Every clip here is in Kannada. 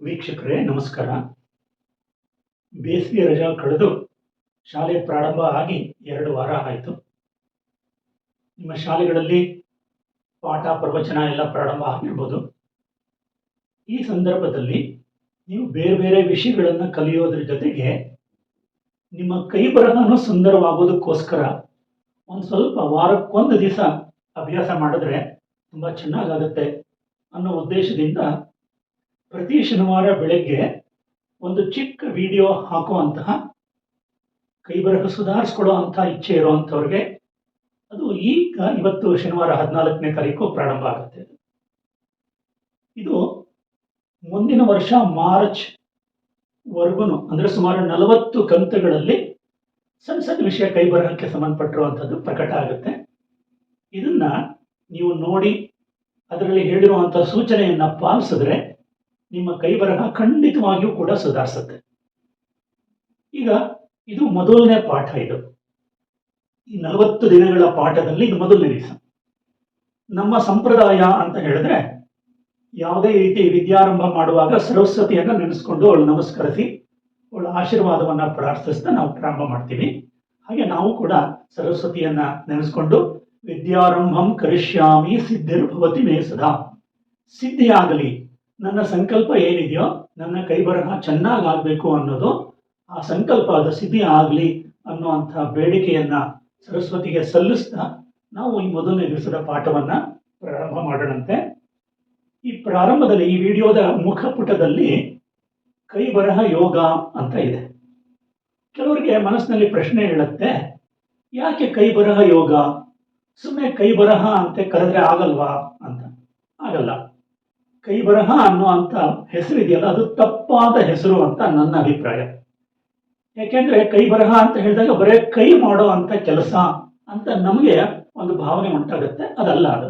ವೀಕ್ಷಕರೇ, ನಮಸ್ಕಾರ. ಬೇಸಿಗೆ ರಜಾ ಕಳೆದು ಶಾಲೆ ಪ್ರಾರಂಭ ಆಗಿ ಎರಡು ವಾರ ಆಯಿತು. ನಿಮ್ಮ ಶಾಲೆಗಳಲ್ಲಿ ಪಾಠ, ಪ್ರವಚನ ಎಲ್ಲ ಪ್ರಾರಂಭ ಆಗಿರ್ಬೋದು. ಈ ಸಂದರ್ಭದಲ್ಲಿ ನೀವು ಬೇರೆ ಬೇರೆ ವಿಷಯಗಳನ್ನು ಕಲಿಯೋದ್ರ ಜೊತೆಗೆ ನಿಮ್ಮ ಕೈ ಬರಹನು ಸುಂದರವಾಗೋದಕ್ಕೋಸ್ಕರ ಒಂದು ಸ್ವಲ್ಪ ವಾರಕ್ಕೊಂದು ದಿವಸ ಅಭ್ಯಾಸ ಮಾಡಿದ್ರೆ ತುಂಬ ಚೆನ್ನಾಗಾಗುತ್ತೆ ಅನ್ನೋ ಉದ್ದೇಶದಿಂದ ಪ್ರತಿ ಶನಿವಾರ ಬೆಳಗ್ಗೆ ಒಂದು ಚಿಕ್ಕ ವಿಡಿಯೋ ಹಾಕುವಂತಹ ಕೈಬರಹ ಸುಧಾರಿಸ್ಕೊಳ್ಳೋ ಅಂತ ಇಚ್ಛೆ ಇರುವಂಥವ್ರಿಗೆ ಅದು ಈಗ ಇವತ್ತು ಶನಿವಾರ ಹದಿನಾಲ್ಕನೇ ತಾರೀಕು ಪ್ರಾರಂಭ ಆಗುತ್ತೆ. ಇದು ಮುಂದಿನ ವರ್ಷ ಮಾರ್ಚ್ ವರ್ಗು ಅಂದರೆ ಸುಮಾರು ನಲವತ್ತು ಕಂತುಗಳಲ್ಲಿ ಸಣ್ಣ ಸಣ್ಣ ವಿಷಯ ಕೈಬರಹಕ್ಕೆ ಸಂಬಂಧಪಟ್ಟಿರುವಂಥದ್ದು ಪ್ರಕಟ ಆಗುತ್ತೆ. ಇದನ್ನ ನೀವು ನೋಡಿ, ಅದರಲ್ಲಿ ಹೇಳಿರುವಂಥ ಸೂಚನೆಯನ್ನು ಪಾಲಿಸಿದ್ರೆ ನಿಮ್ಮ ಕೈ ಬರಹ ಖಂಡಿತವಾಗಿಯೂ ಕೂಡ ಸುಧಾರಿಸುತ್ತೆ. ಈಗ ಇದು ಮೊದಲನೇ ಪಾಠ ಇದು. ಈ ನಲವತ್ತು ದಿನಗಳ ಪಾಠದಲ್ಲಿ ಇದು ಮೊದಲನೇ ದಿವಸ. ನಮ್ಮ ಸಂಪ್ರದಾಯ ಅಂತ ಹೇಳಿದ್ರೆ ಯಾವುದೇ ರೀತಿ ವಿದ್ಯಾರಂಭ ಮಾಡುವಾಗ ಸರಸ್ವತಿಯನ್ನು ನೆನೆಸ್ಕೊಂಡು ಅವಳು ನಮಸ್ಕರಿಸಿ, ಅವಳ ಆಶೀರ್ವಾದವನ್ನ ಪ್ರಾರ್ಥಿಸ್ತಾ ನಾವು ಪ್ರಾರಂಭ ಮಾಡ್ತೀವಿ. ಹಾಗೆ ನಾವು ಕೂಡ ಸರಸ್ವತಿಯನ್ನ ನೆನೆಸ್ಕೊಂಡು ವಿದ್ಯಾರಂಭಂ ಕರಿಷ್ಯಾಮಿ ಸಿದ್ಧಿರ್ಭವತಿ ಮೇ ಸದಾ. ಸಿದ್ಧಿಯಾಗಲಿ. ನನ್ನ ಸಂಕಲ್ಪ ಏನಿದೆಯೋ ನನ್ನ ಕೈಬರಹ ಚೆನ್ನಾಗಾಗಬೇಕು ಅನ್ನೋದು ಆ ಸಂಕಲ್ಪ ಅದು ಸಿದ್ಧಿ ಆಗಲಿ ಅನ್ನುವಂಥ ಬೇಡಿಕೆಯನ್ನ ಸರಸ್ವತಿಗೆ ಸಲ್ಲಿಸ್ತಾ ನಾವು ಈ ಮೊದಲನೇ ದಿವಸದ ಪಾಠವನ್ನ ಪ್ರಾರಂಭ ಮಾಡೋಣಂತೆ. ಈ ಪ್ರಾರಂಭದಲ್ಲಿ ಈ ವಿಡಿಯೋದ ಮುಖಪುಟದಲ್ಲಿ ಕೈ ಬರಹ ಯೋಗ ಅಂತ ಇದೆ. ಕೆಲವರಿಗೆ ಮನಸ್ಸಿನಲ್ಲಿ ಪ್ರಶ್ನೆ ಹೇಳುತ್ತೆ, ಯಾಕೆ ಕೈ ಬರಹ ಯೋಗ? ಸುಮ್ಮನೆ ಕೈ ಬರಹ ಅಂತ ಕರೆದ್ರೆ ಆಗಲ್ವಾ? ಅಂತ. ಆಗಲ್ಲ. ಕೈ ಬರಹ ಅನ್ನುವಂಥ ಹೆಸರಿದೆಯಲ್ಲ, ಅದು ತಪ್ಪಾದ ಹೆಸರು ಅಂತ ನನ್ನ ಅಭಿಪ್ರಾಯ. ಯಾಕೆಂದ್ರೆ ಕೈ ಬರಹ ಅಂತ ಹೇಳಿದಾಗ ಬರೇ ಕೈ ಮಾಡೋ ಅಂತ ಕೆಲಸ ಅಂತ ನಮಗೆ ಒಂದು ಭಾವನೆ ಉಂಟಾಗುತ್ತೆ, ಅದಲ್ಲ ಅದು.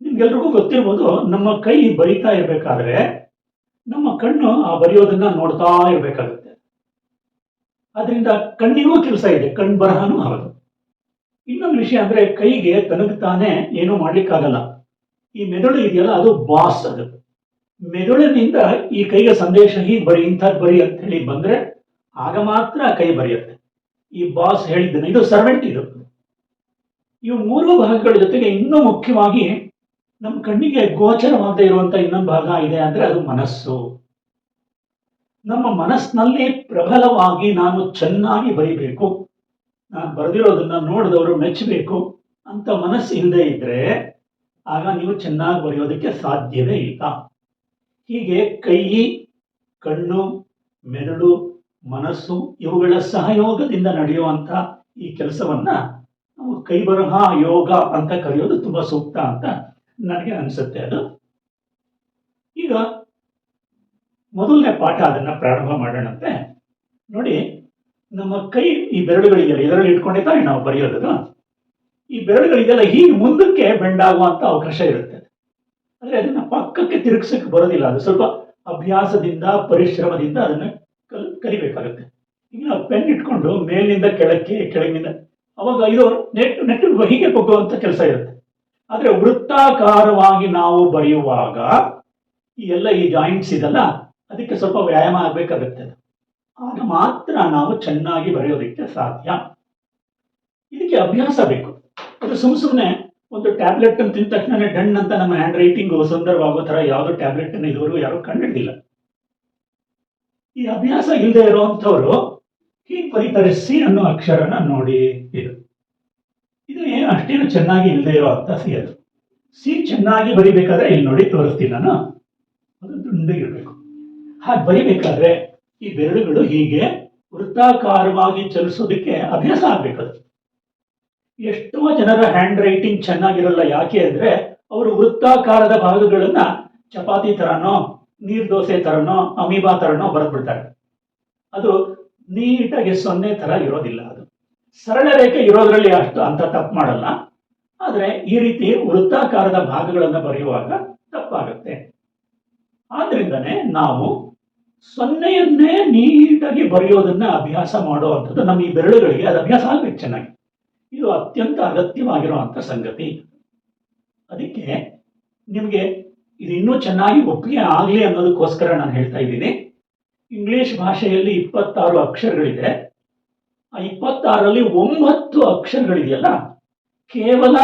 ನಿಮ್ಗೆಲ್ರಿಗೂ ಗೊತ್ತಿರ್ಬೋದು, ನಮ್ಮ ಕೈ ಬರಿತಾ ಇರಬೇಕಾದ್ರೆ ನಮ್ಮ ಕಣ್ಣು ಆ ಬರೆಯೋದನ್ನ ನೋಡ್ತಾ ಇರಬೇಕಾಗುತ್ತೆ. ಅದರಿಂದ ಕಣ್ಣಿಗೂ ಕೆಲಸ ಇದೆ ಕಣ್ ಬರಹನೂ ಹೌದು. ಇನ್ನೊಂದು ವಿಷಯ ಅಂದ್ರೆ ಕೈಗೆ ತನಗ್ತಾನೆ ಏನೂ ಮಾಡ್ಲಿಕ್ಕಾಗಲ್ಲ. ಈ ಮೆದುಳು ಇದೆಯಲ್ಲ, ಅದು ಬಾಸ್ ಅದು. ಮೆದುಳಿನಿಂದ ಈ ಕೈಗೆ ಸಂದೇಶ ಹೀಗೆ ಬರಿ ಇಂಥದ್ದು ಬರಿ ಅಂತ ಹೇಳಿ ಬಂದ್ರೆ ಆಗ ಮಾತ್ರ ಕೈ ಬರೆಯುತ್ತೆ. ಈ ಬಾಸ್ ಹೇಳಿದ್ದನ್ನು, ಇದು ಸರ್ವೆಂಟ್ ಇದು. ಇವು ಮೂರು ಭಾಗಗಳ ಜೊತೆಗೆ ಇನ್ನೂ ಮುಖ್ಯವಾಗಿ ನಮ್ಮ ಕಣ್ಣಿಗೆ ಗೋಚರವಾಗದೇ ಇರುವಂತ ಇನ್ನೊಂದು ಭಾಗ ಇದೆ ಅಂದ್ರೆ ಅದು ಮನಸ್ಸು. ನಮ್ಮ ಮನಸ್ಸಿನಲ್ಲಿ ಪ್ರಬಲವಾಗಿ ನಾನು ಚೆನ್ನಾಗಿ ಬರಿಬೇಕು, ನಾನು ಬರೆದಿರೋದನ್ನ ನೋಡಿದವರು ಮೆಚ್ಚಬೇಕು ಅಂತ ಮನಸ್ಸು ಇಲ್ಲದೆ ಇದ್ರೆ ಆಗ ನೀವು ಚೆನ್ನಾಗಿ ಬರೆಯೋದಕ್ಕೆ ಸಾಧ್ಯವೇ ಇಲ್ಲ. ಹೀಗೆ ಕೈ ಕಣ್ಣು, ಮೆದುಳು, ಮನಸ್ಸು ಇವುಗಳ ಸಹಯೋಗದಿಂದ ನಡೆಯುವಂಥ ಈ ಕೆಲಸವನ್ನ ನಾವು ಕೈಬರಹ ಯೋಗ ಅಂತ ಕರೆಯೋದು ತುಂಬಾ ಸೂಕ್ತ ಅಂತ ನನಗೆ ಅನಿಸುತ್ತೆ ಅದು. ಈಗ ಮೊದಲನೇ ಪಾಠ ಅದನ್ನ ಪ್ರಾರಂಭ ಮಾಡೋಣಂತೆ. ನೋಡಿ, ನಮ್ಮ ಕೈ ಈ ಬೆರಳುಗಳಿಗೆಲ್ಲ ಇದರಲ್ಲಿ ಇಟ್ಕೊಂಡೇ ತಾನೇ ನಾವು ಬರೆಯೋದು ಈ ಬೆರಳುಗಳಿಗೆಲ್ಲ ಹೀಗೆ ಮುಂದಕ್ಕೆ ಬೆಂಡಾಗುವಂತ ಅವಕಾಶ ಇರುತ್ತೆ. ಆದರೆ ಅದನ್ನ ಪಕ್ಕಕ್ಕೆ ತಿರುಗಿಸಕ್ಕೆ ಬರೋದಿಲ್ಲ ಅದು. ಸ್ವಲ್ಪ ಅಭ್ಯಾಸದಿಂದ, ಪರಿಶ್ರಮದಿಂದ ಅದನ್ನ ಕಲ್, ಕಲಿಬೇಕಾಗುತ್ತೆ. ಈಗ ನಾವು ಪೆನ್ ಇಟ್ಕೊಂಡು ಮೇಲಿನಿಂದ ಕೆಳಕ್ಕೆ, ಕೆಳಗಿನಿಂದ ಅವಾಗ ಇದು ನೆಟ್ ನೆಟ್ ಹೀಗೆ ಬಗ್ಗುವಂತ ಕೆಲಸ ಇರುತ್ತೆ. ಆದರೆ ವೃತ್ತಾಕಾರವಾಗಿ ನಾವು ಬರೆಯುವಾಗ ಈ ಎಲ್ಲ ಈ ಜಾಯಿಂಟ್ಸ್ ಇದೆಲ್ಲ ಅದಕ್ಕೆ ಸ್ವಲ್ಪ ವ್ಯಾಯಾಮ ಆಗಬೇಕಾಗುತ್ತೆ ಆಗ ಮಾತ್ರ ನಾವು ಚೆನ್ನಾಗಿ ಬರೆಯೋದಕ್ಕೆ ಸಾಧ್ಯ. ಇದಕ್ಕೆ ಅಭ್ಯಾಸ ಬೇಕು. ಅದು ಸುಮ್ ಸುಮ್ಮನೆ ಒಂದು ಟ್ಯಾಬ್ಲೆಟ್ ಅನ್ನು ತಿಂದ ತಕ್ಷಣ ಡಣ್ ಅಂತ ನಮ್ಮ ಹ್ಯಾಂಡ್ ರೈಟಿಂಗ್ ಸುಂದರವಾಗೋ ತರ ಯಾವುದೋ ಟ್ಯಾಬ್ಲೆಟ್ ಅನ್ನು ಇದುವರೆಗೂ ಯಾರು ಕಂಡಿಡ್ದಿಲ್ಲ ಈ ಅಭ್ಯಾಸ ಇಲ್ಲದೆ ಇರುವಂಥವ್ರು ಹೀಗೆ ಬರೀತಾರೆ ಸಿ ಅನ್ನೋ ಅಕ್ಷರನ ನೋಡಿ ಇದು. ಇದು ಏನು ಅಷ್ಟೇನು ಚೆನ್ನಾಗಿ ಇಲ್ಲದೆ ಇರುವಂತ ಸಿ ಅದು. ಸಿ ಚೆನ್ನಾಗಿ ಬರಿಬೇಕಾದ್ರೆ ಇಲ್ಲಿ ನೋಡಿ ತೋರಿಸ್ತೀನಿ ನಾನು. ಅದು ದುಂಡಗಿರಬೇಕು. ಹಾಗೆ ಬರಿಬೇಕಾದ್ರೆ ಈ ಬೆರಳುಗಳು ಹೀಗೆ ವೃತ್ತಾಕಾರವಾಗಿ ಚಲಿಸೋದಕ್ಕೆ ಅಭ್ಯಾಸ ಆಗ್ಬೇಕದು. ಎಷ್ಟೋ ಜನರ ಹ್ಯಾಂಡ್ ರೈಟಿಂಗ್ ಚೆನ್ನಾಗಿರಲ್ಲ, ಯಾಕೆ ಅಂದರೆ ಅವರು ವೃತ್ತಾಕಾರದ ಭಾಗಗಳನ್ನ ಚಪಾತಿ ತರನೋ ನೀರ್ದೋಸೆ ತರನೋ, ಅಮೀಬಾ ತರನೋ ಬರೆದ್ಬಿಡ್ತಾರೆ. ಅದು ನೀಟಾಗಿ ಸೊನ್ನೆ ತರ ಇರೋದಿಲ್ಲ ಅದು. ಸರಳ ರೇಖೆ ಇರೋದ್ರಲ್ಲಿ ಅಷ್ಟು ಅಂತ ತಪ್ಪು ಮಾಡಲ್ಲ. ಆದರೆ ಈ ರೀತಿ ವೃತ್ತಾಕಾರದ ಭಾಗಗಳನ್ನು ಬರೆಯುವಾಗ ತಪ್ಪಾಗುತ್ತೆ. ಆದ್ರಿಂದನೇ ನಾವು ಸೊನ್ನೆಯನ್ನೇ ನೀಟಾಗಿ ಬರೆಯೋದನ್ನ ಅಭ್ಯಾಸ ಮಾಡುವಂಥದ್ದು ನಮ್ಮ ಈ ಬೆರಳುಗಳಿಗೆ ಅದು ಅಭ್ಯಾಸ ಆಗ್ಬೇಕು ಚೆನ್ನಾಗಿ. ಇದು ಅತ್ಯಂತ ಅಗತ್ಯವಾಗಿರುವಂಥ ಸಂಗತಿ. ಅದಕ್ಕೆ ನಿಮಗೆ ಇದು ಇನ್ನೂ ಚೆನ್ನಾಗಿ ಒಪ್ಪಿಗೆ ಆಗಲಿ ಅನ್ನೋದಕ್ಕೋಸ್ಕರ ನಾನು ಹೇಳ್ತಾ ಇದ್ದೀನಿ. ಇಂಗ್ಲಿಷ್ ಭಾಷೆಯಲ್ಲಿ ಇಪ್ಪತ್ತಾರು ಅಕ್ಷರಗಳಿದೆ. ಆ ಇಪ್ಪತ್ತಾರಲ್ಲಿ ಒಂಬತ್ತು ಅಕ್ಷರಗಳಿದೆಯಲ್ಲ, ಕೇವಲ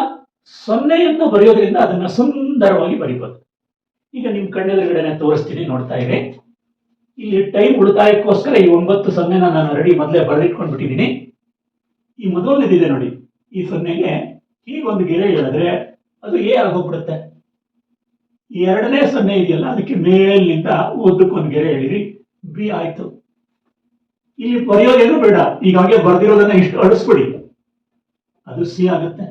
ಸೊನ್ನೆಯನ್ನು ಬರೆಯೋದ್ರಿಂದ ಅದನ್ನ ಸುಂದರವಾಗಿ ಬರಿಬೋದು. ಈಗ ನಿಮ್ಮ ಕಣ್ಣೆದುರುಗಡೆನೆ ತೋರಿಸ್ತೀನಿ, ನೋಡ್ತಾ ಇರಿ. ಇಲ್ಲಿ ಟೈಮ್ ಉಳಿತಾಯಕ್ಕೋಸ್ಕರ ಈ ಒಂಬತ್ತು ಸೊನ್ನೆನ ನಾನು ರೆಡಿ ಮೊದಲೇ ಬರೆದಿಟ್ಕೊಂಡು ಬಿಟ್ಟಿದ್ದೀನಿ ಈ ಮೊದಲನೇದಿದೆ ನೋಡಿ. ಈ ಸೊನ್ನೆಗೆ ಹೀಗೊಂದು ಗೆರೆ ಹೇಳಿದ್ರೆ ಅದು ಎ ಆಗೋಗ್ಬಿಡುತ್ತೆ ಎರಡನೇ ಸೊನ್ನೆ ಇದೆಯಲ್ಲ, ಅದಕ್ಕೆ ಮೇಲಿನಿಂದ ಒಂದು ಗೆರೆ ಹೇಳಿರಿ, ಬಿ ಆಯ್ತು. ಇಲ್ಲಿ ಬರೆಯೋದೇನು ಬೇಡ ಈಗ ಹಾಗೆ ಬರ್ದಿರೋದನ್ನ ಇಷ್ಟು ಅಳಿಸ್ಬಿಡಿ. ಅದು ಸಿ ಆಗುತ್ತೆ.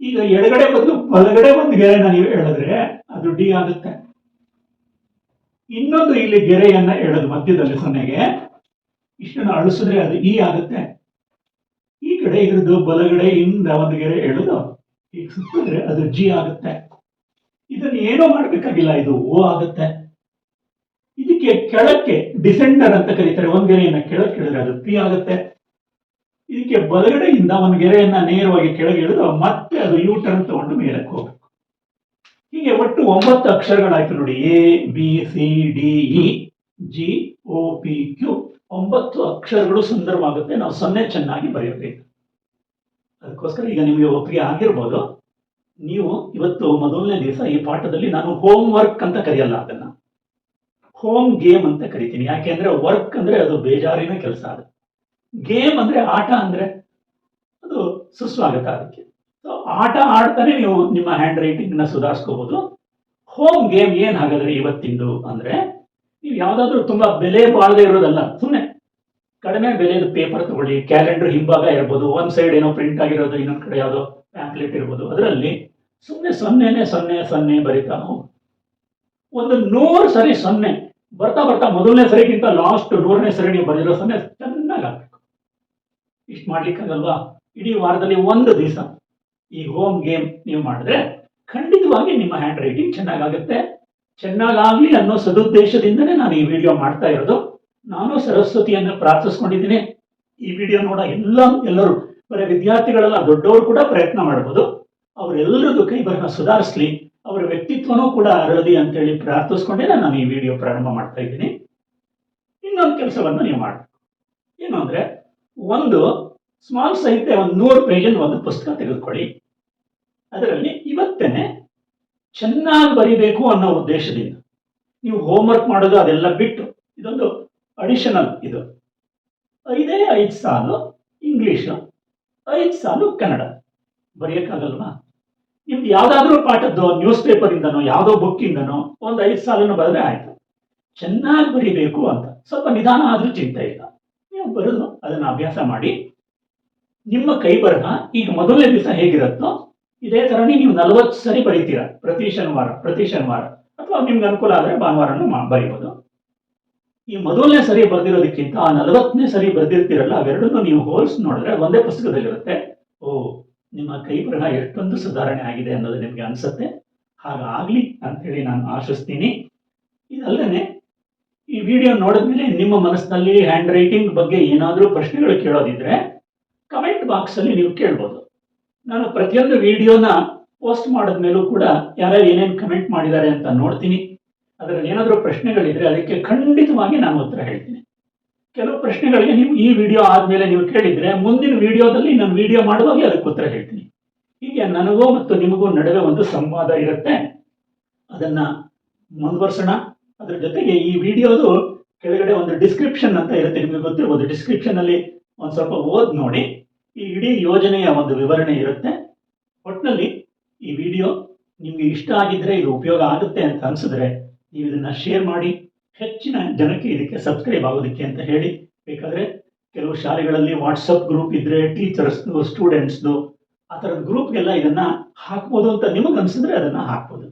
ಈಗ ಎಡಗಡೆ ಬದಲು ಬಲಗಡೆ ಒಂದು ಗೆರೆನ ನಾನು ಹೇಳಿದ್ರೆ ಅದು ಡಿ ಆಗುತ್ತೆ. ಇನ್ನೊಂದು ಇಲ್ಲಿ ಗೆರೆಯನ್ನ ಎಳೆದು ಮಧ್ಯದಲ್ಲಿ ಸೊನ್ನೆಗೆ. ಇಷ್ಟನ್ನು ಅಳಿಸಿದ್ರೆ ಅದು ಇ ಆಗುತ್ತೆ. ಕಡೆ ಇರೋದು ಇಂದ ಒಂದು ಗೆರೆ ಎಳೆದು, ಈಗ ಸುತ್ತಿದ್ರೆ ಅದು ಜಿ ಆಗುತ್ತೆ. ಇದನ್ನ ಏನೋ ಮಾಡ್ಬೇಕಾಗಿಲ್ಲ, ಇದು ಓ ಆಗುತ್ತೆ. ಇದಕ್ಕೆ ಕೆಳಕ್ಕೆ ಡಿಸೆಂಡರ್ ಅಂತ ಕರೀತಾರೆ. ಒಂದ್ ಗೆರೆಯನ್ನ ಕೆಳಕ್ಕೆ ಇಳಿದ್ರೆ ಅದು ಪಿ ಆಗುತ್ತೆ. ಇದಕ್ಕೆ ಬಲಗಡೆಯಿಂದ ಒಂದು ಗೆರೆಯನ್ನ ನೇರವಾಗಿ ಕೆಳಗೆ ಇಳಿದು ಮತ್ತೆ ಅದು ಯೂ ಟರ್ನ್ ತಗೊಂಡು ಮೇಲಕ್ಕೆ ಹೋಗ್ಬೇಕು. ಹೀಗೆ ಒಟ್ಟು ಒಂಬತ್ತು ಅಕ್ಷರಗಳಾಯ್ತು ನೋಡಿ. A, B, C, D, E, G O P, Q. ಒಂಬತ್ತು ಅಕ್ಷರಗಳು ಸುಂದರವಾಗುತ್ತೆ. ನಾವು ಸೊನ್ನೆ ಚೆನ್ನಾಗಿ ಬರೆಯಬೇಕು. ಅದಕ್ಕೋಸ್ಕರ ಈಗ ನಿಮಗೆ ಒಪ್ಪಿಗೆ ಆಗಿರ್ಬೋದು. ನೀವು ಇವತ್ತು ಮೊದಲನೇ ದಿವಸ ಈ ಪಾಠದಲ್ಲಿ ನಾನು ಹೋಮ್ ವರ್ಕ್ ಅಂತ ಕರೆಯಲ್ಲ ಅದನ್ನ. ಹೋಮ್ ಗೇಮ್ ಅಂತ ಕರಿತೀನಿ. ಯಾಕೆಂದ್ರೆ ವರ್ಕ್ ಅಂದ್ರೆ ಅದು ಬೇಜಾರಿನ ಕೆಲಸ ಅದು. ಗೇಮ್ ಅಂದ್ರೆ ಆಟ ಅಂದ್ರೆ ಅದು ಸುಸ್ವಾಗತ ಅದಕ್ಕೆ. ಸೊ ಆಟ ಆಡ್ತಾನೆ ನೀವು ನಿಮ್ಮ ಹ್ಯಾಂಡ್ ರೈಟಿಂಗ್ನ ಸುಧಾರಿಸ್ಕೋಬಹುದು ಹೋಮ್ ಗೇಮ್ ಏನ್ ಹಾಗಾದ್ರೆ ಇವತ್ತಿಂದು ಅಂದ್ರೆ, ನೀವು ಯಾವ್ದಾದ್ರು ತುಂಬಾ ಬೆಲೆ ಬಾಳದೆ ಇರೋದಲ್ಲ ಸುಮ್ಮನೆ ಕಡಿಮೆ ಬೆಲೆಯದು ಪೇಪರ್ ತಗೊಳ್ಳಿ ಕ್ಯಾಲೆಂಡರ್ ಹಿಂಭಾಗ ಇರ್ಬೋದು ಒಂದು ಸೈಡ್ ಏನೋ ಪ್ರಿಂಟ್ ಆಗಿರೋದು, ಇನ್ನೊಂದು ಕಡೆ ಯಾವುದೋ ಪ್ಯಾಂಪ್ಲೆಟ್ ಇರ್ಬೋದು, ಅದರಲ್ಲಿ ಸುಮ್ಮನೆ ಸೊನ್ನೆನೆ ಸೊನ್ನೆ ಸೊನ್ನೆ ಬರೀತಾ ಒಂದು ನೂರು ಸರಿ ಸೊನ್ನೆ, ಬರ್ತಾ ಬರ್ತಾ ಮೊದಲನೇ ಸರಿಗಿಂತ ಲಾಸ್ಟ್ ನೂರನೇ ಸರಿ ನೀವು ಬರೆದಿರೋ ಸೊನ್ನೆ ಚೆನ್ನಾಗಿ ಆಗ್ಬೇಕು. ಇಷ್ಟು ಮಾಡ್ಲಿಕ್ಕಾಗಲ್ವಾ? ಇಡೀ ವಾರದಲ್ಲಿ ಒಂದು ದಿವಸ ಈ ಹೋಮ್ ಗೇಮ್ ನೀವು ಮಾಡಿದ್ರೆ ಖಂಡಿತವಾಗಿ ನಿಮ್ಮ ಹ್ಯಾಂಡ್ ರೈಟಿಂಗ್ ಚೆನ್ನಾಗಾಗುತ್ತೆ ಚೆನ್ನಾಗಾಗಲಿ ಅನ್ನೋ ಸದುದ್ದೇಶದಿಂದನೇ ನಾನು ಈ ವಿಡಿಯೋ ಮಾಡ್ತಾ ಇರೋದು. ನಾನು ಸರಸ್ವತಿಯನ್ನು ಪ್ರಾರ್ಥಿಸ್ಕೊಂಡಿದ್ದೀನಿ. ಈ ವಿಡಿಯೋ ನೋಡ ಎಲ್ಲ ಎಲ್ಲರೂ, ಬರೀ ವಿದ್ಯಾರ್ಥಿಗಳೆಲ್ಲ ದೊಡ್ಡವರು ಕೂಡ ಪ್ರಯತ್ನ ಮಾಡ್ಬೋದು. ಅವರೆಲ್ಲರದ್ದು ಕೈ ಬರಹ ಸುಧಾರಿಸ್ಲಿ. ಅವರ ವ್ಯಕ್ತಿತ್ವನೂ ಕೂಡ ಅರಳಲಿ ಅಂತೇಳಿ ಪ್ರಾರ್ಥಿಸ್ಕೊಂಡೇ ನಾನು ಈ ವಿಡಿಯೋ ಪ್ರಾರಂಭ ಮಾಡ್ತಾ ಇದ್ದೀನಿ. ಇನ್ನೊಂದು ಕೆಲಸವನ್ನು ನೀವು ಮಾಡಬೇಕು. ಏನು ಅಂದ್ರೆ, ಒಂದು ಸ್ಮಾಲ್ ಸಾಹಿತ್ಯ, ಒಂದು ನೂರು ಪೇಜಿನ ಒಂದು ಪುಸ್ತಕ ತೆಗೆದುಕೊಳ್ಳಿ. ಅದರಲ್ಲಿ ಇವತ್ತೇನೆ ಚೆನ್ನಾಗಿ ಬರೀಬೇಕು ಅನ್ನೋ ಉದ್ದೇಶದಿಂದ. ನೀವು ಹೋಮ್ವರ್ಕ್ ಮಾಡೋದು ಅದೆಲ್ಲ ಬಿಟ್ಟು, ಇದೊಂದು ಅಡಿಷನಲ್ ಇದು. ಐದೇ ಐದು ಸಾಲು ಇಂಗ್ಲೀಷು, ಐದು ಸಾಲು ಕನ್ನಡ. ಬರೆಯೋಕ್ಕಾಗಲ್ವಾ? ನಿಮ್ದು ಯಾವುದಾದ್ರೂ ಪಾಠದ್ದು ನ್ಯೂಸ್ ಪೇಪರ್ ಇಂದನೋ, ಯಾವುದೋ ಬುಕ್ ಇಂದನೋ, ಒಂದು ಐದು ಸಾಲನ್ನು ಬರೆದ್ರೆ ಆಯ್ತು. ಚೆನ್ನಾಗಿ ಬರಿಬೇಕು ಅಂತ. ಸ್ವಲ್ಪ ನಿಧಾನ ಆದ್ರೂ ಚಿಂತೆ ಇಲ್ಲ. ನೀವು ಬರೆದು ಅದನ್ನ ಅಭ್ಯಾಸ ಮಾಡಿ. ನಿಮ್ಮ ಕೈ ಬರಹ ಈಗ ಮೊದಲನೇ ದಿವಸ ಹೇಗಿರುತ್ತೋ, ಇದೇ ತರನೇ ನೀವು ನಲವತ್ತು ಸರಿ ಬರೀತೀರಾ. ಪ್ರತಿ ಶನಿವಾರ ಪ್ರತಿ ಶನಿವಾರ. ಅಥವಾ ನಿಮ್ಗೆ ಅನುಕೂಲ ಆದರೆ ಭಾನುವಾರನೂ ಬರೀಬೋದು. ಈ ಮೊದಲನೇ ಸರಿ ಬರೆದಿರೋದಕ್ಕಿಂತ ಆ ನಲವತ್ತನೇ ಸರಿ ಬರೆದಿರ್ತೀರಲ್ಲ, ಅವೆರಡನ್ನೂ ನೀವು ಹೋಲ್ಸ್ ನೋಡಿದ್ರೆ ಒಂದೇ ಪುಸ್ತಕದಲ್ಲಿರುತ್ತೆ. ಓ, ನಿಮ್ಮ ಕೈ ಬರಹ ಎಷ್ಟೊಂದು ಸುಧಾರಣೆ ಆಗಿದೆ ಅನ್ನೋದು ನಿಮಗೆ ಅನ್ಸುತ್ತೆ. ಹಾಗಾಗ್ಲಿ ಅಂತೇಳಿ ನಾನು ಆಶಿಸ್ತೀನಿ. ಇದಲ್ಲದೆ ಈ ವಿಡಿಯೋ ನೋಡಿದ್ಮೇಲೆ ನಿಮ್ಮ ಮನಸ್ಸಿನಲ್ಲಿ ಹ್ಯಾಂಡ್ ರೈಟಿಂಗ್ ಬಗ್ಗೆ ಏನಾದರೂ ಪ್ರಶ್ನೆಗಳು ಕೇಳೋದಿದ್ರೆ ಕಮೆಂಟ್ ಬಾಕ್ಸ್ ಅಲ್ಲಿ ನೀವು ಕೇಳ್ಬೋದು. ನಾನು ಪ್ರತಿಯೊಂದು ವಿಡಿಯೋನ ಪೋಸ್ಟ್ ಮಾಡಿದ್ಮೇಲೂ ಕೂಡ ಯಾರ್ಯಾರು ಏನೇನು ಕಮೆಂಟ್ ಮಾಡಿದ್ದಾರೆ ಅಂತ ನೋಡ್ತೀನಿ. ಅದರಲ್ಲಿ ಏನಾದರೂ ಪ್ರಶ್ನೆಗಳಿದ್ರೆ ಅದಕ್ಕೆ ಖಂಡಿತವಾಗಿ ನಾನು ಉತ್ತರ ಹೇಳ್ತೀನಿ. ಕೆಲವು ಪ್ರಶ್ನೆಗಳಿಗೆ ನೀವು ಈ ವಿಡಿಯೋ ಆದಮೇಲೆ ನೀವು ಕೇಳಿದ್ರೆ ಮುಂದಿನ ವಿಡಿಯೋದಲ್ಲಿ ನಾನು ವಿಡಿಯೋ ಮಾಡುವಾಗ ಅದಕ್ಕೆ ಉತ್ತರ ಹೇಳ್ತೀನಿ. ಹೀಗೆ ನನಗೂ ಮತ್ತು ನಿಮಗೂ ನಡುವೆ ಒಂದು ಸಂವಾದ ಇರುತ್ತೆ. ಅದನ್ನ ಮುಂದುವರ್ಸೋಣ. ಅದ್ರ ಜೊತೆಗೆ ಈ ವಿಡಿಯೋದು ಕೆಳಗಡೆ ಒಂದು ಡಿಸ್ಕ್ರಿಪ್ಷನ್ ಅಂತ ಇರುತ್ತೆ. ನಿಮಗೆ ಗೊತ್ತಿರ್ಬೋದು ಡಿಸ್ಕ್ರಿಪ್ಷನ್ ಅಲ್ಲಿ ಒಂದು ಸ್ವಲ್ಪ ಓದ್ ನೋಡಿ. ಈ ಇಡೀ ಯೋಜನೆಯ ಒಂದು ವಿವರಣೆ ಇರುತ್ತೆ. ಒಟ್ಟಿನಲ್ಲಿ ಈ ವಿಡಿಯೋ ನಿಮಗೆ ಇಷ್ಟ ಆಗಿದ್ರೆ ಇದು ಉಪಯೋಗ ಆಗುತ್ತೆ ಅಂತ ಅನ್ಸಿದ್ರೆ ನೀವು ಇದನ್ನ ಶೇರ್ ಮಾಡಿ, ಹೆಚ್ಚಿನ ಜನಕ್ಕೆ ಇದಕ್ಕೆ ಸಬ್ಸ್ಕ್ರೈಬ್ ಆಗೋದಕ್ಕೆ ಅಂತ ಹೇಳಿ. ಬೇಕಾದರೆ ಕೆಲವು ಶಾಲೆಗಳಲ್ಲಿ ವಾಟ್ಸಪ್ ಗ್ರೂಪ್ ಇದ್ದರೆ ಟೀಚರ್ಸ್ದು ಸ್ಟೂಡೆಂಟ್ಸ್ದು ಆ ಥರದ ಗ್ರೂಪ್ಗೆಲ್ಲ ಇದನ್ನ ಹಾಕ್ಬೋದು ಅಂತ ನಿಮಗೆ ಅನಿಸಿದ್ರೆ ಅದನ್ನ ಹಾಕ್ಬೋದು.